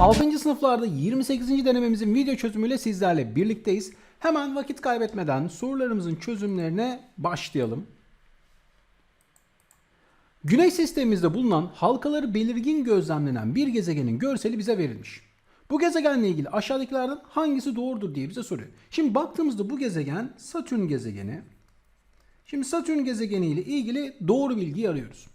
6. sınıflarda 28. denememizin video çözümüyle sizlerle birlikteyiz. Hemen vakit kaybetmeden sorularımızın çözümlerine başlayalım. Güneş sistemimizde bulunan halkaları belirgin gözlemlenen bir gezegenin görseli bize verilmiş. Bu gezegenle ilgili aşağıdakilerden hangisi doğrudur diye bize soruyor. Şimdi baktığımızda bu gezegen Satürn gezegeni. Şimdi Satürn gezegeni ile ilgili doğru bilgiyi arıyoruz.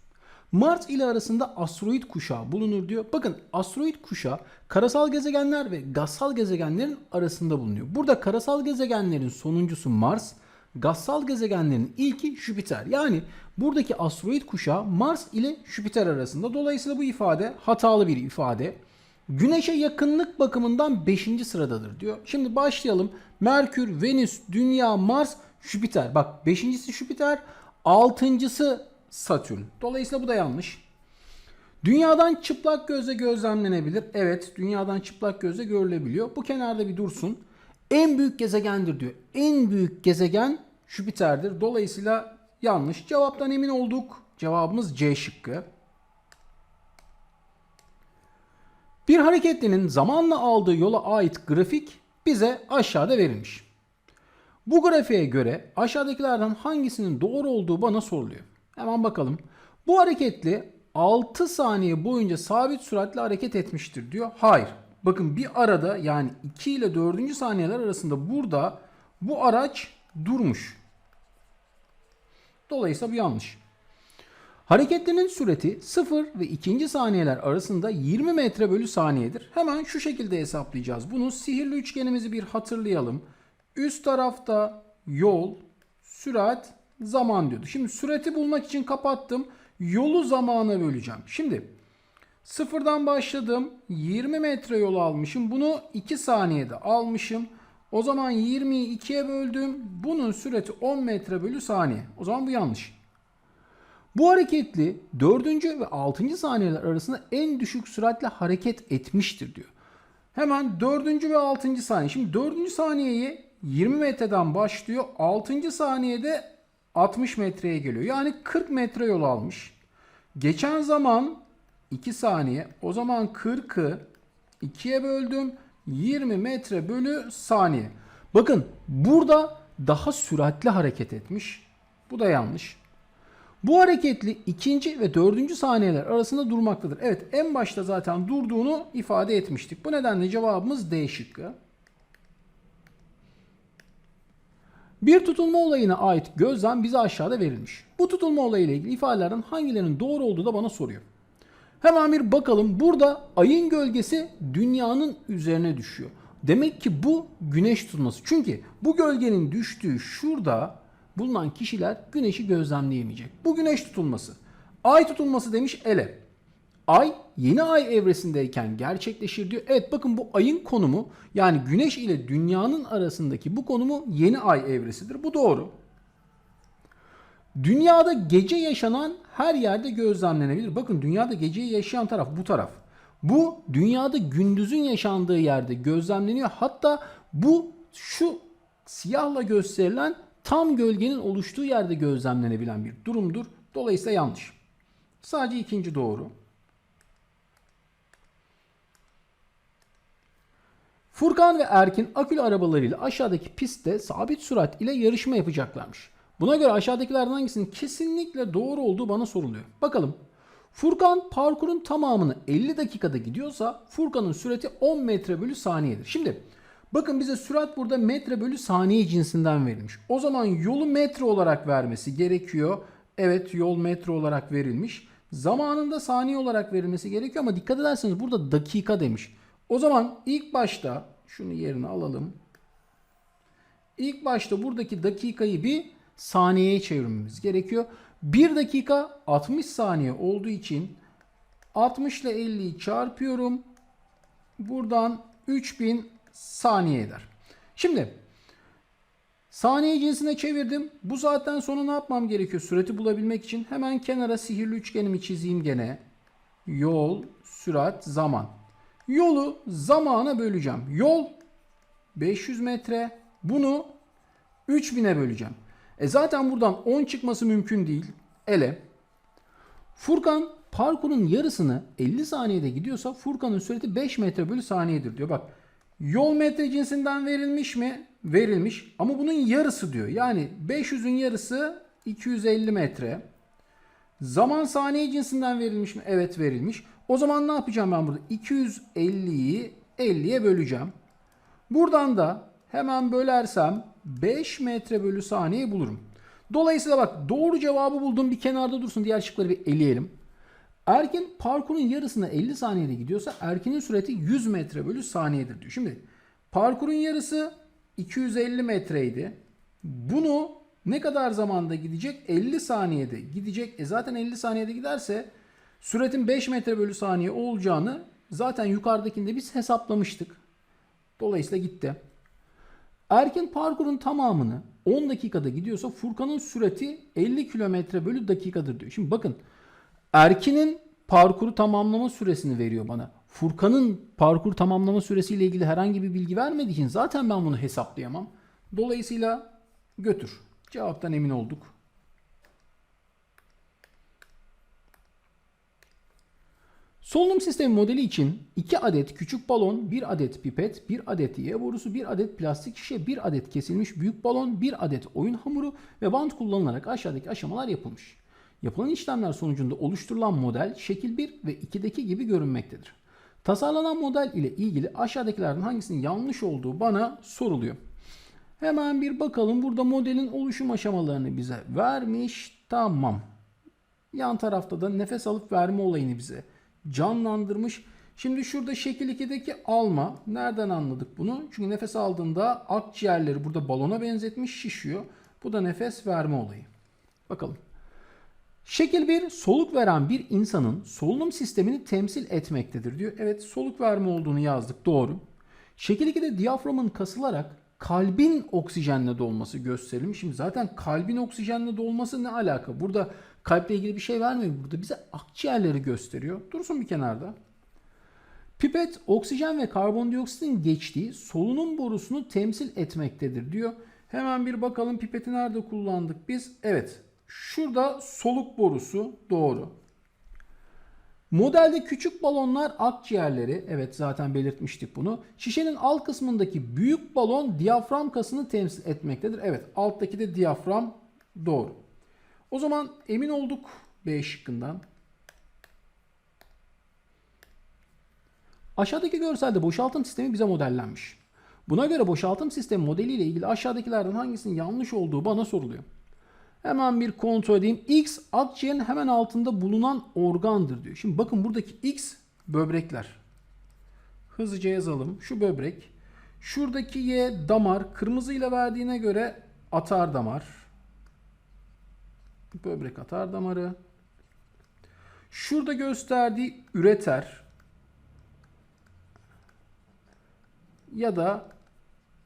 Mars ile arasında asteroid kuşağı bulunur diyor. Bakın asteroid kuşağı karasal gezegenler ve gazsal gezegenlerin arasında bulunuyor. Burada karasal gezegenlerin sonuncusu Mars, gazsal gezegenlerin ilki Jüpiter. Yani buradaki asteroid kuşağı Mars ile Jüpiter arasında. Dolayısıyla bu ifade hatalı bir ifade. Güneşe yakınlık bakımından 5. sıradadır diyor. Şimdi başlayalım. Merkür, Venüs, Dünya, Mars, Jüpiter. Bak 5.si Jüpiter, 6.sı Satürn. Dolayısıyla bu da yanlış. Dünyadan çıplak gözle gözlemlenebilir. Evet, dünyadan çıplak gözle görülebiliyor. Bu kenarda bir dursun. En büyük gezegendir diyor. En büyük gezegen Jüpiter'dir. Dolayısıyla yanlış. Cevaptan emin olduk. Cevabımız C şıkkı. Bir hareketlinin zamanla aldığı yola ait grafik bize aşağıda verilmiş. Bu grafiğe göre aşağıdakilerden hangisinin doğru olduğu bana soruluyor. Hemen bakalım. Bu hareketli 6 saniye boyunca sabit süratle hareket etmiştir diyor. Hayır. Bakın bir arada yani 2 ile 4. saniyeler arasında burada bu araç durmuş. Dolayısıyla bu yanlış. Hareketlinin süreti 0 ve 2. saniyeler arasında 20 metre bölü saniyedir. Hemen şu şekilde hesaplayacağız. Bunu sihirli üçgenimizi bir hatırlayalım. Üst tarafta yol, sürat, zaman diyordu. Şimdi süreti bulmak için kapattım. Yolu zamana böleceğim. Şimdi sıfırdan başladım. 20 metre yol almışım. Bunu 2 saniyede almışım. O zaman 20'yi 2'ye böldüm. Bunun süreti 10 metre bölü saniye. O zaman bu yanlış. Bu hareketli 4. ve 6. saniyeler arasında en düşük süratle hareket etmiştir diyor. Hemen 4. ve 6. saniye. Şimdi 4. saniyeyi 20 metreden başlıyor. 6. saniyede 60 metreye geliyor. Yani 40 metre yol almış. Geçen zaman 2 saniye. O zaman 40'ı 2'ye böldüm. 20 metre bölü saniye. Bakın burada daha süratli hareket etmiş. Bu da yanlış. Bu hareketli ikinci ve dördüncü saniyeler arasında durmaktadır. Evet en başta zaten durduğunu ifade etmiştik. Bu nedenle cevabımız D şıkkı. Bir tutulma olayına ait gözlem bize aşağıda verilmiş. Bu tutulma olayıyla ilgili ifadelerden hangilerinin doğru olduğu da bana soruyor. Hemen bir bakalım. Burada ayın gölgesi dünyanın üzerine düşüyor. Demek ki bu güneş tutulması. Çünkü bu gölgenin düştüğü şurada bulunan kişiler güneşi gözlemleyemeyecek. Bu güneş tutulması. Ay tutulması demiş ele. Ay yeni ay evresindeyken gerçekleşir diyor. Evet bakın bu ayın konumu yani güneş ile dünyanın arasındaki bu konumu yeni ay evresidir. Bu doğru. Dünyada gece yaşanan her yerde gözlemlenebilir. Bakın dünyada geceyi yaşayan taraf bu taraf. Bu dünyada gündüzün yaşandığı yerde gözlemleniyor. Hatta bu şu siyahla gösterilen tam gölgenin oluştuğu yerde gözlemlenebilen bir durumdur. Dolayısıyla yanlış. Sadece ikinci doğru. Furkan ve Erkin akülü arabalarıyla aşağıdaki pistte sabit sürat ile yarışma yapacaklarmış. Buna göre aşağıdakilerden hangisinin kesinlikle doğru olduğu bana soruluyor. Bakalım. Furkan parkurun tamamını 50 dakikada gidiyorsa Furkan'ın sürati 10 metre bölü saniyedir. Şimdi bakın bize sürat burada metre bölü saniye cinsinden verilmiş. O zaman yolu metre olarak vermesi gerekiyor. Evet yol metre olarak verilmiş. Zamanında saniye olarak verilmesi gerekiyor ama dikkat ederseniz burada dakika demiş. O zaman ilk başta şunu yerine alalım. İlk başta buradaki dakikayı bir saniyeye çevirmemiz gerekiyor. 1 dakika 60 saniye olduğu için 60 ile 50'yi çarpıyorum. Buradan 3000 saniye eder. Şimdi saniye cinsine çevirdim. Bu zaten sonra ne yapmam gerekiyor? Süreti bulabilmek için hemen kenara sihirli üçgenimi çizeyim gene. Yol, sürat, zaman. Yolu zamana böleceğim. Yol 500 metre. Bunu 3000'e böleceğim. E zaten buradan 10 çıkması mümkün değil. Ele. Furkan parkurun yarısını 50 saniyede gidiyorsa Furkan'ın süreti 5 metre bölü saniyedir diyor. Bak yol metre cinsinden verilmiş mi? Verilmiş ama bunun yarısı diyor. Yani 500'ün yarısı 250 metre. Zaman saniye cinsinden verilmiş mi? Evet verilmiş. O zaman ne yapacağım ben burada? 250'yi 50'ye böleceğim. Buradan da hemen bölersem 5 metre bölü saniye bulurum. Dolayısıyla bak doğru cevabı buldum bir kenarda dursun. Diğer şıkları bir eleyelim. Erkin parkurun yarısına 50 saniyede gidiyorsa Erkin'in süreti 100 metre bölü saniyedir diyor. Şimdi parkurun yarısı 250 metreydi. Bunu ne kadar zamanda gidecek? 50 saniyede gidecek. E zaten 50 saniyede giderse süretin 5 metre bölü saniye olacağını zaten yukarıdakinde biz hesaplamıştık. Dolayısıyla gitti. Erkin parkurun tamamını 10 dakikada gidiyorsa Furkan'ın süreti 50 kilometre bölü dakikadır diyor. Şimdi bakın Erkin'in parkuru tamamlama süresini veriyor bana. Furkan'ın parkur tamamlama süresiyle ilgili herhangi bir bilgi vermediği için zaten ben bunu hesaplayamam. Dolayısıyla götür. Cevaptan emin olduk. Solunum sistemi modeli için 2 adet küçük balon, 1 adet pipet, 1 adet Y borusu, 1 adet plastik şişe, 1 adet kesilmiş büyük balon, 1 adet oyun hamuru ve bant kullanılarak aşağıdaki aşamalar yapılmış. Yapılan işlemler sonucunda oluşturulan model şekil 1 ve 2'deki gibi görünmektedir. Tasarlanan model ile ilgili aşağıdakilerden hangisinin yanlış olduğu bana soruluyor. Hemen bir bakalım. Burada modelin oluşum aşamalarını bize vermiş. Tamam. Yan tarafta da nefes alıp verme olayını bize canlandırmış. Şimdi şurada şekil 2'deki alma. Nereden anladık bunu? Çünkü nefes aldığında akciğerleri burada balona benzetmiş şişiyor. Bu da nefes verme olayı. Bakalım. Şekil 1 soluk veren bir insanın solunum sistemini temsil etmektedir diyor. Evet soluk verme olduğunu yazdık doğru. Şekil 2'de diyaframın kasılarak kalbin oksijenle dolması gösterilmiş. Şimdi zaten kalbin oksijenle dolması ne alaka? Burada kalple ilgili bir şey vermiyor. Burada bize akciğerleri gösteriyor. Dursun bir kenarda. Pipet oksijen ve karbondioksitin geçtiği solunum borusunu temsil etmektedir diyor. Hemen bir bakalım pipeti nerede kullandık biz? Evet Şurada soluk borusu doğru. Modelde küçük balonlar akciğerleri, evet zaten belirtmiştik bunu. Şişenin alt kısmındaki büyük balon diyafram kasını temsil etmektedir. Evet alttaki de diyafram doğru. O zaman emin olduk B şıkkından. Aşağıdaki görselde boşaltım sistemi bize modellenmiş. Buna göre boşaltım sistemi modeliyle ilgili aşağıdakilerden hangisinin yanlış olduğu bana soruluyor. Hemen bir kontrol edeyim. X akciğerin hemen altında bulunan organdır diyor. Şimdi bakın buradaki X böbrekler. Hızlıca yazalım. Şu böbrek. Şuradaki Y damar. Kırmızı ile verdiğine göre atar damar. Böbrek atar damarı. Şurada gösterdiği üreter. Ya da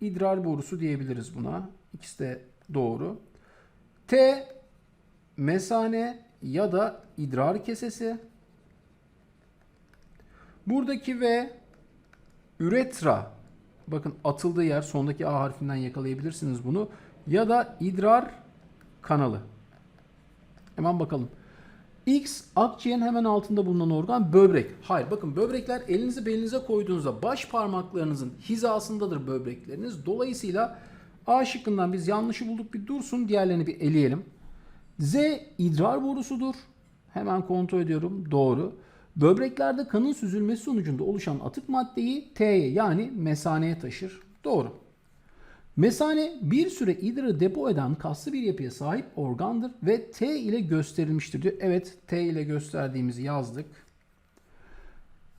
idrar borusu diyebiliriz buna. İkisi de doğru. T mesane ya da idrar kesesi. Buradaki V üretra. Bakın atıldığı yer sondaki A harfinden yakalayabilirsiniz bunu. Ya da idrar kanalı. Hemen bakalım. X akciğerin hemen altında bulunan organ böbrek. Hayır bakın böbrekler elinizi belinize koyduğunuzda baş parmaklarınızın hizasındadır böbrekleriniz. Dolayısıyla A şıkkından biz yanlışı bulduk bir dursun. Diğerlerini bir eleyelim. Z idrar borusudur. Hemen kontrol ediyorum. Doğru. Böbreklerde kanın süzülmesi sonucunda oluşan atık maddeyi T'ye yani mesaneye taşır. Doğru. Mesane bir süre idrarı depo eden kaslı bir yapıya sahip organdır ve T ile gösterilmiştir diyor. Evet T ile gösterdiğimizi yazdık.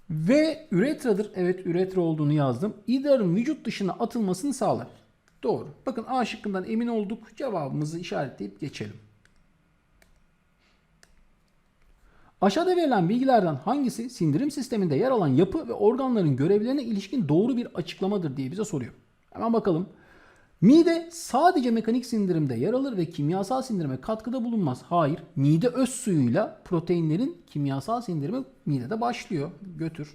Ve üretradır. Evet üretra olduğunu yazdım. İdrarın vücut dışına atılmasını sağlar. Doğru. Bakın A şıkkından emin olduk. Cevabımızı işaretleyip geçelim. Aşağıda verilen bilgilerden hangisi sindirim sisteminde yer alan yapı ve organların görevlerine ilişkin doğru bir açıklamadır diye bize soruyor. Hemen bakalım. Mide sadece mekanik sindirimde yer alır ve kimyasal sindirime katkıda bulunmaz. Hayır. Mide öz suyuyla proteinlerin kimyasal sindirimi midede başlıyor. Götür.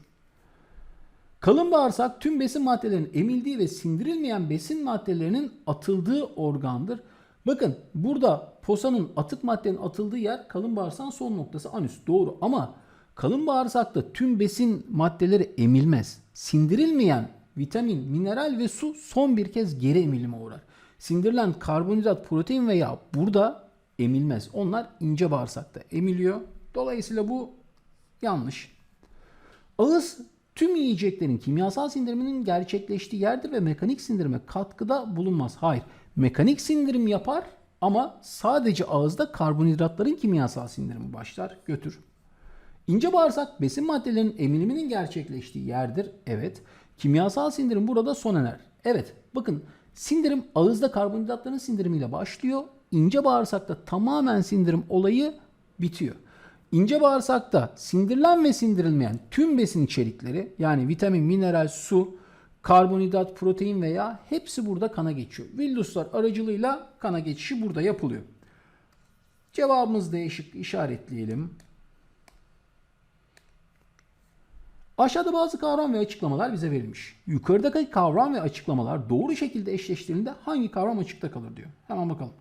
Kalın bağırsak tüm besin maddelerinin emildiği ve sindirilmeyen besin maddelerinin atıldığı organdır. Bakın burada posanın atık maddenin atıldığı yer kalın bağırsağın son noktası anüs. Doğru ama Kalın bağırsakta tüm besin maddeleri emilmez. Sindirilmeyen vitamin, mineral ve su son bir kez geri emilime uğrar. Sindirilen karbonhidrat, protein ve yağ burada emilmez. Onlar ince bağırsakta emiliyor. Dolayısıyla bu yanlış. Ağız tüm yiyeceklerin kimyasal sindiriminin gerçekleştiği yerdir ve mekanik sindirime katkıda bulunmaz. Hayır, mekanik sindirim yapar ama sadece ağızda karbonhidratların kimyasal sindirimi başlar, götür. İnce bağırsak besin maddelerinin emiliminin gerçekleştiği yerdir. Evet. Kimyasal sindirim burada sona erer. Evet. Bakın sindirim ağızda karbonhidratların sindirimiyle başlıyor. İnce bağırsakta tamamen sindirim olayı bitiyor. İnce bağırsakta sindirilen ve sindirilmeyen tüm besin içerikleri yani vitamin, mineral, su, karbonhidrat, protein ve yağ hepsi burada kana geçiyor. Villuslar aracılığıyla kana geçişi burada yapılıyor. Cevabımız değişik işaretleyelim. Aşağıda bazı kavram ve açıklamalar bize verilmiş. Yukarıdaki kavram ve açıklamalar doğru şekilde eşleştirildiğinde hangi kavram açıkta kalır diyor. Hemen bakalım.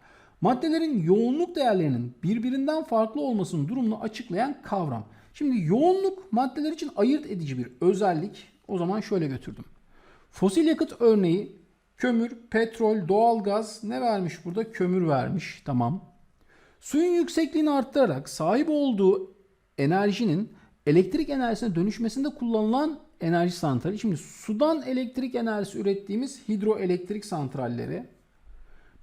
Maddelerin yoğunluk değerlerinin birbirinden farklı olmasının durumunu açıklayan kavram. Şimdi yoğunluk maddeler için ayırt edici bir özellik. O zaman şöyle götürdüm. Fosil yakıt örneği kömür, petrol, doğalgaz ne vermiş burada? Kömür vermiş. Tamam. Suyun yüksekliğini arttırarak sahip olduğu enerjinin elektrik enerjisine dönüşmesinde kullanılan enerji santrali. Şimdi sudan elektrik enerjisi ürettiğimiz hidroelektrik santralleri,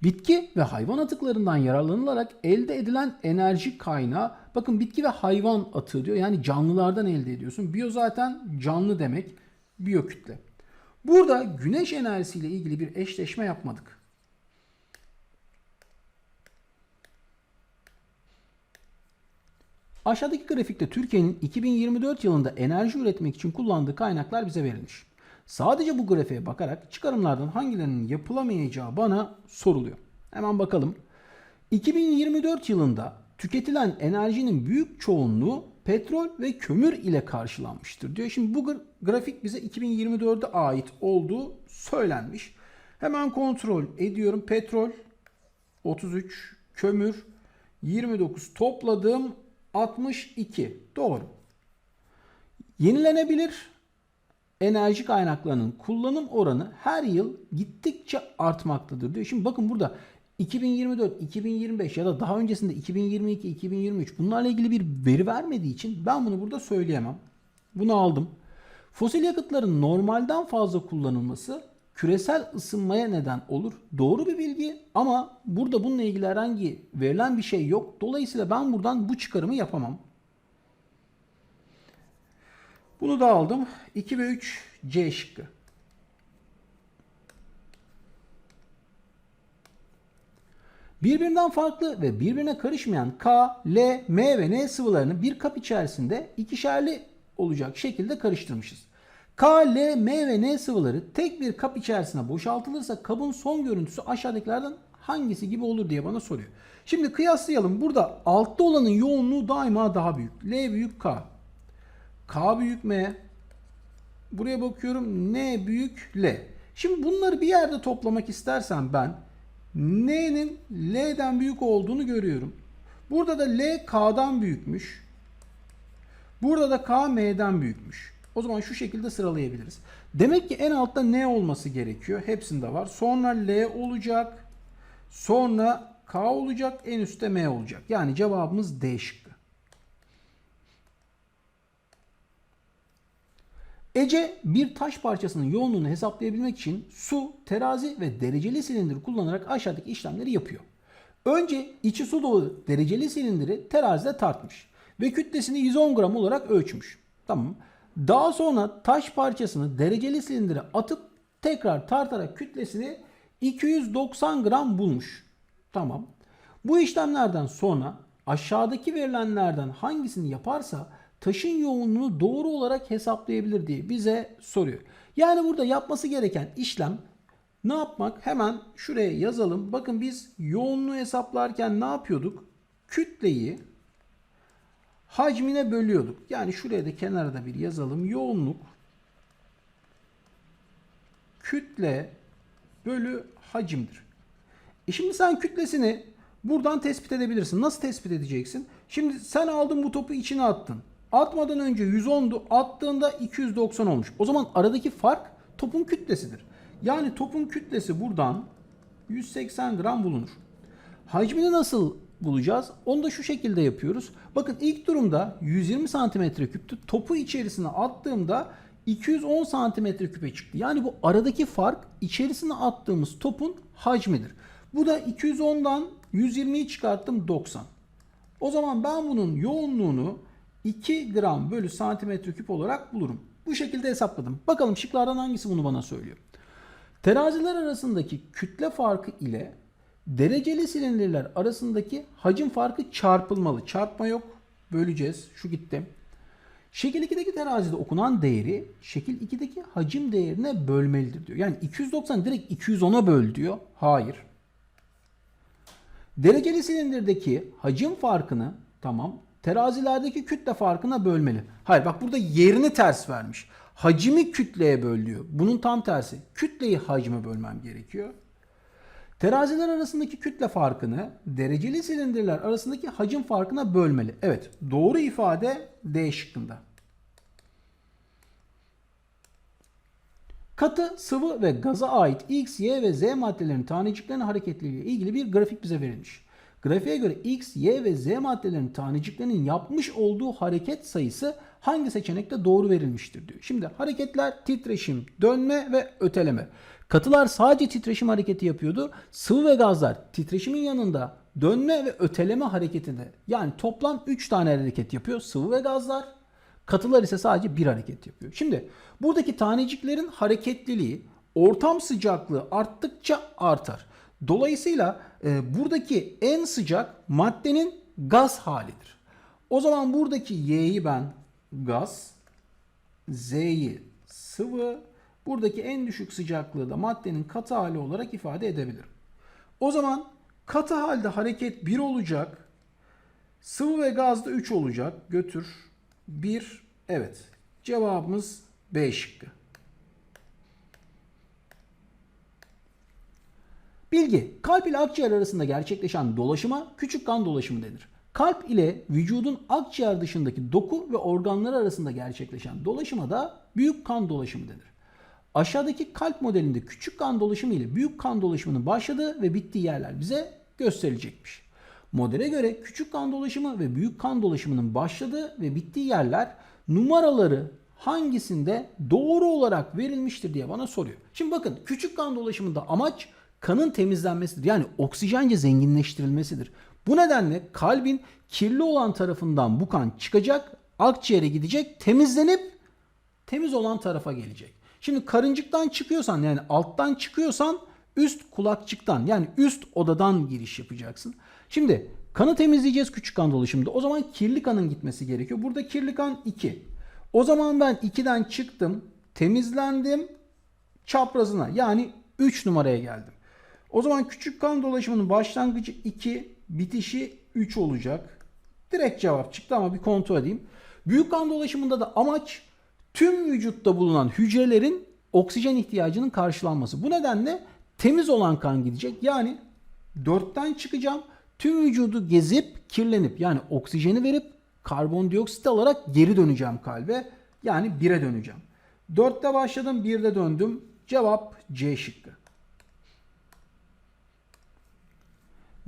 bitki ve hayvan atıklarından yararlanılarak elde edilen enerji kaynağı. Bakın bitki ve hayvan atığı diyor. Yani canlılardan elde ediyorsun. Biyo zaten canlı demek. Biyokütle. Burada güneş enerjisiyle ilgili bir eşleşme yapmadık. Aşağıdaki grafikte Türkiye'nin 2024 yılında enerji üretmek için kullandığı kaynaklar bize verilmiş. Sadece bu grafiğe bakarak çıkarımlardan hangilerinin yapılamayacağı bana soruluyor. Hemen bakalım. 2024 yılında tüketilen enerjinin büyük çoğunluğu petrol ve kömür ile karşılanmıştır diyor. Şimdi bu grafik bize 2024'e ait olduğu söylenmiş. Hemen kontrol ediyorum. Petrol 33, kömür 29 topladım 62. Doğru. Yenilenebilir enerji kaynaklarının kullanım oranı her yıl gittikçe artmaktadır diyor. Şimdi bakın burada 2024, 2025 ya da daha öncesinde 2022, 2023 bunlarla ilgili bir veri vermediği için ben bunu burada söyleyemem. Bunu aldım. Fosil yakıtların normalden fazla kullanılması küresel ısınmaya neden olur. Doğru bir bilgi ama burada bununla ilgili herhangi verilen bir şey yok. Dolayısıyla ben buradan bu çıkarımı yapamam. Bunu da aldım. 2 ve 3 C şıkkı. Birbirinden farklı ve birbirine karışmayan K, L, M ve N sıvılarını bir kap içerisinde ikişerli olacak şekilde karıştırmışız. K, L, M ve N sıvıları tek bir kap içerisine boşaltılırsa kabın son görüntüsü aşağıdakilerden hangisi gibi olur diye bana soruyor. Şimdi kıyaslayalım. Burada altta olanın yoğunluğu daima daha büyük. L büyük K. K büyük M. Buraya bakıyorum. N büyük L. Şimdi bunları bir yerde toplamak istersem ben N'nin L'den büyük olduğunu görüyorum. Burada da L K'dan büyükmüş. Burada da K M'den büyükmüş. O zaman şu şekilde sıralayabiliriz. Demek ki en altta N olması gerekiyor. Hepsinde var. Sonra L olacak. Sonra K olacak. En üstte M olacak. Yani cevabımız D şıkkı. Ece bir taş parçasının yoğunluğunu hesaplayabilmek için su, terazi ve dereceli silindir kullanarak aşağıdaki işlemleri yapıyor. Önce içi su dolu dereceli silindiri terazide tartmış ve kütlesini 110 gram olarak ölçmüş. Tamam. Daha sonra taş parçasını dereceli silindire atıp tekrar tartarak kütlesini 290 gram bulmuş. Tamam. Bu işlemlerden sonra aşağıdaki verilenlerden hangisini yaparsa taşın yoğunluğunu doğru olarak hesaplayabilir diye bize soruyor. Yani burada yapması gereken işlem ne yapmak? Hemen şuraya yazalım. Bakın biz yoğunluğu hesaplarken ne yapıyorduk? Kütleyi hacmine bölüyorduk. Yani şuraya da kenarda bir yazalım. Yoğunluk kütle bölü hacimdir. E şimdi sen kütlesini buradan tespit edebilirsin. Nasıl tespit edeceksin? Şimdi sen aldın bu topu içine attın. Atmadan önce 110'du. Attığında 290 olmuş. O zaman aradaki fark topun kütlesidir. Yani topun kütlesi buradan 180 gram bulunur. Hacmini nasıl bulacağız? Onu da şu şekilde yapıyoruz. Bakın ilk durumda 120 santimetre küptü. Topu içerisine attığımda 210 santimetre küpe çıktı. Yani bu aradaki fark içerisine attığımız topun hacmidir. Bu da 210'dan 120'yi çıkarttım 90. O zaman ben bunun yoğunluğunu 2 gram bölü santimetre küp olarak bulurum. Bu şekilde hesapladım. Bakalım şıklardan hangisi bunu bana söylüyor. Teraziler arasındaki kütle farkı ile dereceli silindirler arasındaki hacim farkı çarpılmalı. Çarpma yok. Böleceğiz. Şu gitti. Şekil 2'deki terazide okunan değeri şekil 2'deki hacim değerine bölmelidir diyor. Yani 290 direkt 210'a böl diyor. Hayır. Dereceli silindirdeki hacim farkını tamam terazilerdeki kütle farkına bölmeli. Hayır bak burada yerini ters vermiş. Hacimi kütleye böl diyor. Bunun tam tersi. Kütleyi hacme bölmem gerekiyor. Teraziler arasındaki kütle farkını dereceli silindirler arasındaki hacim farkına bölmeli. Evet doğru ifade D şıkkında. Katı, sıvı ve gaza ait X, Y ve Z maddelerinin taneciklerinin hareketliliği ile ilgili bir grafik bize verilmiş. Grafiğe göre X, Y ve Z maddelerinin taneciklerinin yapmış olduğu hareket sayısı hangi seçenekte doğru verilmiştir diyor. Şimdi hareketler titreşim, dönme ve öteleme. Katılar sadece titreşim hareketi yapıyordu. Sıvı ve gazlar titreşimin yanında dönme ve öteleme hareketinde yani toplam 3 tane hareket yapıyor. Sıvı ve gazlar Katılar ise sadece bir hareket yapıyor. Şimdi buradaki taneciklerin hareketliliği ortam sıcaklığı arttıkça artar. Dolayısıyla e, buradaki en sıcak maddenin gaz halidir. O zaman buradaki Y'yi ben gaz, Z'yi sıvı, buradaki en düşük sıcaklığı da maddenin katı hali olarak ifade edebilirim. O zaman katı halde hareket 1 olacak, sıvı ve gazda 3 olacak. Götür. 1 evet. Cevabımız B şıkkı. Bilgi. Kalp ile akciğer arasında gerçekleşen dolaşıma küçük kan dolaşımı denir. Kalp ile vücudun akciğer dışındaki doku ve organları arasında gerçekleşen dolaşıma da büyük kan dolaşımı denir. Aşağıdaki kalp modelinde küçük kan dolaşımı ile büyük kan dolaşımının başladığı ve bittiği yerler bize gösterilecekmiş. Modele göre küçük kan dolaşımı ve büyük kan dolaşımının başladığı ve bittiği yerler numaraları hangisinde doğru olarak verilmiştir diye bana soruyor. Şimdi bakın küçük kan dolaşımında amaç kanın temizlenmesidir. Yani oksijence zenginleştirilmesidir. Bu nedenle kalbin kirli olan tarafından bu kan çıkacak, akciğere gidecek, temizlenip temiz olan tarafa gelecek. Şimdi karıncıktan çıkıyorsan yani alttan çıkıyorsan üst kulakçıktan yani üst odadan giriş yapacaksın. Şimdi kanı temizleyeceğiz küçük kan dolaşımında. O zaman kirli kanın gitmesi gerekiyor. Burada kirli kan 2. O zaman ben 2'den çıktım, temizlendim, çaprazına yani 3 numaraya geldim. O zaman küçük kan dolaşımının başlangıcı 2, bitişi 3 olacak. Direkt cevap çıktı ama bir kontrol edeyim. Büyük kan dolaşımında da amaç tüm vücutta bulunan hücrelerin oksijen ihtiyacının karşılanması. Bu nedenle temiz olan kan gidecek. Yani 4'ten çıkacağım. Tüm vücudu gezip kirlenip yani oksijeni verip karbondioksit alarak geri döneceğim kalbe. Yani 1'e döneceğim. 4'te başladım 1'de döndüm. Cevap C şıkkı.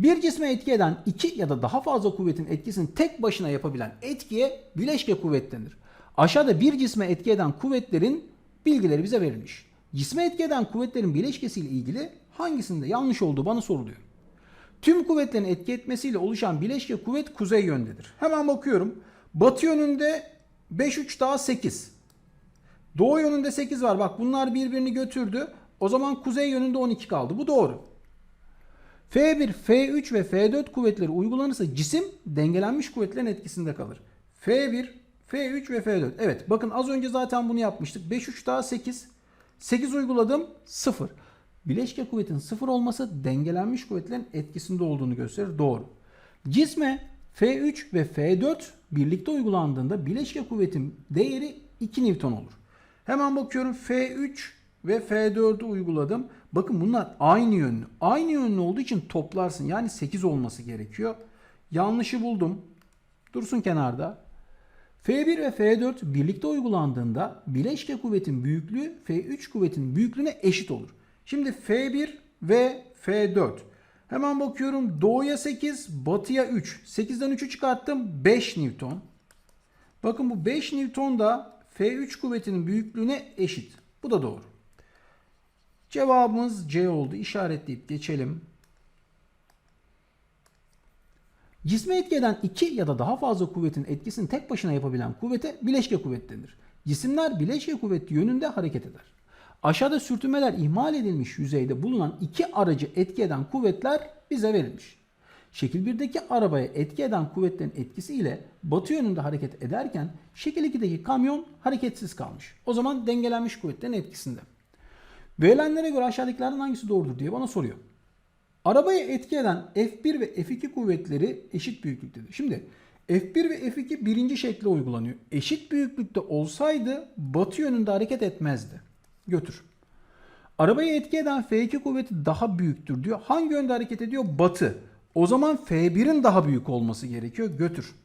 Bir cisme etki eden iki ya da daha fazla kuvvetin etkisini tek başına yapabilen etkiye bileşke kuvvet denir. Aşağıda bir cisme etki eden kuvvetlerin bilgileri bize verilmiş. Cisme etki eden kuvvetlerin bileşkesiyle ilgili hangisinde yanlış olduğu bana soruluyor. Tüm kuvvetlerin etki etmesiyle oluşan bileşke kuvvet kuzey yöndedir. Hemen bakıyorum. Batı yönünde 5 3 daha 8. Doğu yönünde 8 var. Bak bunlar birbirini götürdü. O zaman kuzey yönünde 12 kaldı. Bu doğru. F1, F3 ve F4 kuvvetleri uygulanırsa cisim dengelenmiş kuvvetlerin etkisinde kalır. F1, F3 ve F4. Evet bakın az önce zaten bunu yapmıştık. 5 3 daha 8. 8 uyguladım 0. Bileşke kuvvetin 0 olması dengelenmiş kuvvetlerin etkisinde olduğunu gösterir. Doğru. Cisme F3 ve F4 birlikte uygulandığında bileşke kuvvetin değeri 2 Newton olur. Hemen bakıyorum F3 ve F4'ü uyguladım. Bakın bunlar aynı yönlü. Aynı yönlü olduğu için toplarsın. Yani 8 olması gerekiyor. Yanlışı buldum. Dursun kenarda. F1 ve F4 birlikte uygulandığında bileşke kuvvetin büyüklüğü F3 kuvvetin büyüklüğüne eşit olur. Şimdi F1 ve F4. Hemen bakıyorum doğuya 8, batıya 3. 8'den 3'ü çıkarttım 5 Newton. Bakın bu 5 Newton da F3 kuvvetinin büyüklüğüne eşit. Bu da doğru. Cevabımız C oldu. İşaretleyip geçelim. Cisme etki eden iki ya da daha fazla kuvvetin etkisini tek başına yapabilen kuvvete bileşke kuvvet denir. Cisimler bileşke kuvveti yönünde hareket eder. Aşağıda sürtünmeler ihmal edilmiş yüzeyde bulunan iki aracı etki eden kuvvetler bize verilmiş. Şekil 1'deki arabaya etki eden kuvvetlerin etkisiyle batı yönünde hareket ederken şekil 2'deki kamyon hareketsiz kalmış. O zaman dengelenmiş kuvvetlerin etkisinde. Verilenlere göre aşağıdakilerden hangisi doğrudur diye bana soruyor. Arabaya etki eden F1 ve F2 kuvvetleri eşit büyüklüktedir. Şimdi F1 ve F2 birinci şekle uygulanıyor. Eşit büyüklükte olsaydı batı yönünde hareket etmezdi. Götür. Arabaya etki eden F2 kuvveti daha büyüktür diyor. Hangi yönde hareket ediyor? Batı. O zaman F1'in daha büyük olması gerekiyor. Götür.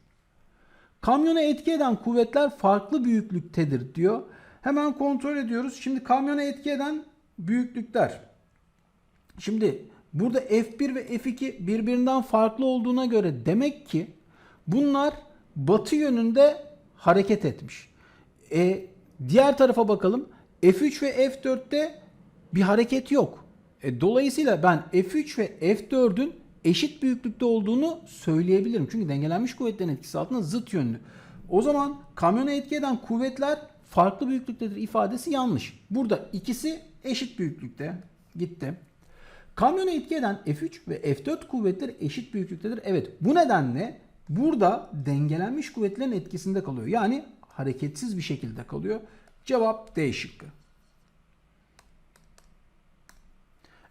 Kamyona etki eden kuvvetler farklı büyüklüktedir diyor. Hemen kontrol ediyoruz. Şimdi kamyona etki eden büyüklükler. Şimdi burada F1 ve F2 birbirinden farklı olduğuna göre demek ki bunlar batı yönünde hareket etmiş. E, diğer tarafa bakalım. F3 ve F4'te bir hareket yok. E, dolayısıyla ben F3 ve F4'ün eşit büyüklükte olduğunu söyleyebilirim. Çünkü dengelenmiş kuvvetlerin etkisi altında zıt yönlü. O zaman kamyona etki eden kuvvetler farklı büyüklüktedir ifadesi yanlış. Burada ikisi eşit büyüklükte. Gitti. Kamyona etki eden F3 ve F4 kuvvetleri eşit büyüklüktedir. Evet bu nedenle burada dengelenmiş kuvvetlerin etkisinde kalıyor. Yani hareketsiz bir şekilde kalıyor. Cevap D şıkkı.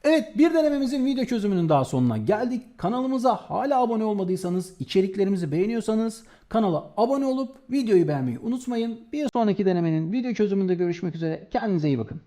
Evet bir denememizin video çözümünün daha sonuna geldik. Kanalımıza hala abone olmadıysanız, içeriklerimizi beğeniyorsanız kanala abone olup videoyu beğenmeyi unutmayın. Bir sonraki denemenin video çözümünde görüşmek üzere. Kendinize iyi bakın.